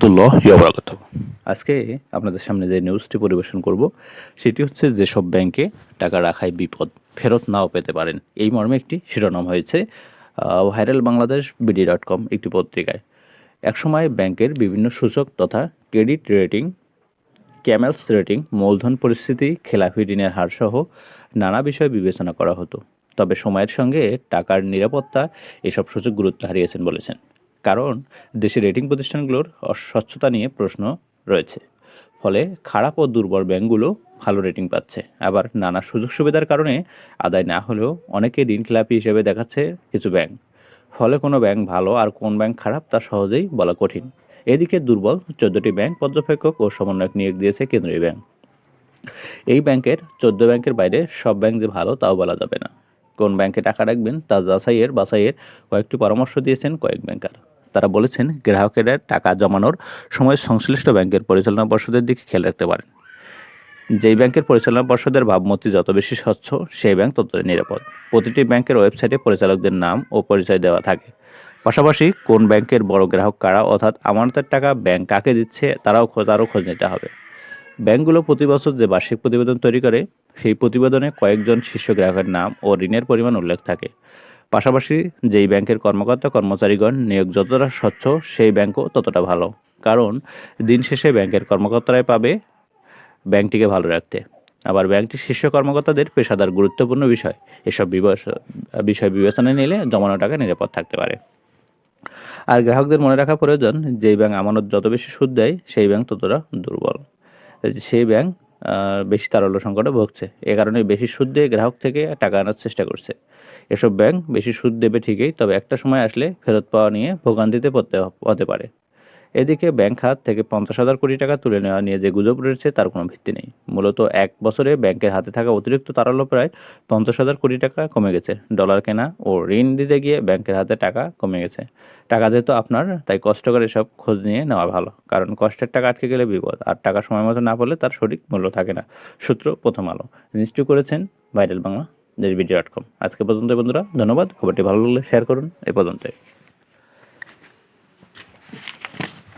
রহমতুল্লাহ আজকে আপনাদের সামনে যে নিউজটি পরিবেশন করব, সেটি হচ্ছে যেসব ব্যাংকে টাকা রাখায় বিপদ ফেরত নাও পেতে পারেন। এই মর্মে একটি শিরোনাম হয়েছে viral Bangladesh BD dot com একটি পত্রিকায়। একসময় ব্যাংকের বিভিন্ন সূচক তথা ক্রেডিট রেটিং, ক্যামেলস রেটিং, মূলধন পরিস্থিতি, খেলাফি ঋণের হার সহ নানা বিষয় বিবেচনা করা হতো। তবে সময়ের সঙ্গে টাকার নিরাপত্তা এসব সূচক গুরুত্ব হারিয়েছেন বলেছেন। কারণ দেশের রেটিং প্রতিষ্ঠানগুলোর অস্বচ্ছতা নিয়ে প্রশ্ন রয়েছে। ফলে খারাপ ও দুর্বল ব্যাংকগুলো ভালো রেটিং পাচ্ছে। আবার নানা সুযোগ সুবিধার কারণে আদায় না হলেও অনেকে ঋণ খেলাপি হিসেবে দেখাচ্ছে কিছু ব্যাংক। ফলে কোনো ব্যাংক ভালো আর কোন ব্যাংক খারাপ তা সহজেই বলা কঠিন। এদিকে দুর্বল চোদ্দটি ব্যাংক পর্যবেক্ষক ও সমন্বয়ক নিয়োগ দিয়েছে কেন্দ্রীয় ব্যাংক। এই ব্যাংকের চোদ্দ ব্যাংকের বাইরে সব ব্যাংক যে ভালো তাও বলা যাবে না। কোন ব্যাংকে টাকা রাখবেন তা যাচাইয়ের বাছাইয়ের কয়েকটি পরামর্শ দিয়েছেন কয়েক ব্যাংকার। তারা বলেছেন গ্রাহকেরা টাকা জমানোর সময় সংশ্লিষ্ট ব্যাংকের পরিচালনা পর্ষদের দিকে খেয়াল রাখতে পারেন। যেই ব্যাংকের পরিচালনা পর্ষদের ভাবমূর্তি যত বেশি স্বচ্ছ, সেই ব্যাংক তত নিরাপদ। প্রতিটি ব্যাংকের ওয়েবসাইটে পরিচালকদের নাম ও পরিচয় দেওয়া থাকে। পাশাপাশি কোন ব্যাংকের বড় গ্রাহক কারা, অর্থাৎ আমানতের টাকা ব্যাংক কাকে দিচ্ছে, তারাও তারও খোঁজ নিতে হবে। ব্যাংকগুলো প্রতি বছর যে বার্ষিক প্রতিবেদন তৈরি করে, সেই প্রতিবেদনে কয়েকজন শীর্ষ গ্রাহকের নাম ও ঋণের পরিমাণ উল্লেখ থাকে। পাশাপাশি যেই ব্যাংকের কর্মকর্তা, কর্মচারীগণ নিয়োগ যতটা স্বচ্ছ, সেই ব্যাংকও ততটা ভালো। কারণ দিন শেষে ব্যাংকের কর্মকর্তারাই পাবে ব্যাংকটিকে ভালো রাখতে। আবার ব্যাংকটির শীর্ষ কর্মকর্তাদের পেশাদার গুরুত্বপূর্ণ বিষয়। এসব বিষয় বিবেচনায় নিলে জমানো টাকা নিরাপদ থাকতে পারে। আর গ্রাহকদের মনে রাখা প্রয়োজন, যেই ব্যাংক আমানত যত বেশি সুদ দেয়, সেই ব্যাংক ততটা দুর্বল। সেই ব্যাংক বেশি তারল্য সংকটে ভুগছে। এ কারণে বেশি সুদ দিয়ে গ্রাহক থেকে টাকা আনার চেষ্টা করছে। এসব ব্যাংক বেশি সুদ দেবে ঠিকই, তবে একটা সময় আসলে ফেরত পাওয়া নিয়ে ভোগান্তিতে পড়তে হতে পারে। এদিকে ব্যাংক খাত থেকে পঞ্চাশ হাজার কোটি টাকা তুলে নেওয়া নিয়ে যে গুজব রয়েছে তার কোনো ভিত্তি নেই। মূলত এক বছরে ব্যাংকের হাতে থাকা অতিরিক্ত তারল্য প্রায় পঞ্চাশ হাজার কোটি টাকা কমে গেছে। ডলার কেনা ও ঋণ দিতে গিয়ে ব্যাংকের হাতে টাকা কমে গেছে। টাকা যেহেতু আপনার, তাই কষ্ট করে সব খোঁজ নিয়ে নেওয়া ভালো। কারণ কষ্টের টাকা আটকে গেলে বিপদ, আর টাকা সময় মতো না পেলে তার সঠিক মূল্য থাকে না। সূত্র প্রথম আলো। নিশ্চয় করেছেন viral Bangla desh BD dot com. আজকে পর্যন্ত বন্ধুরা, ধন্যবাদ। খবরটি ভালো লাগলে শেয়ার করুন, এ পর্যন্তই।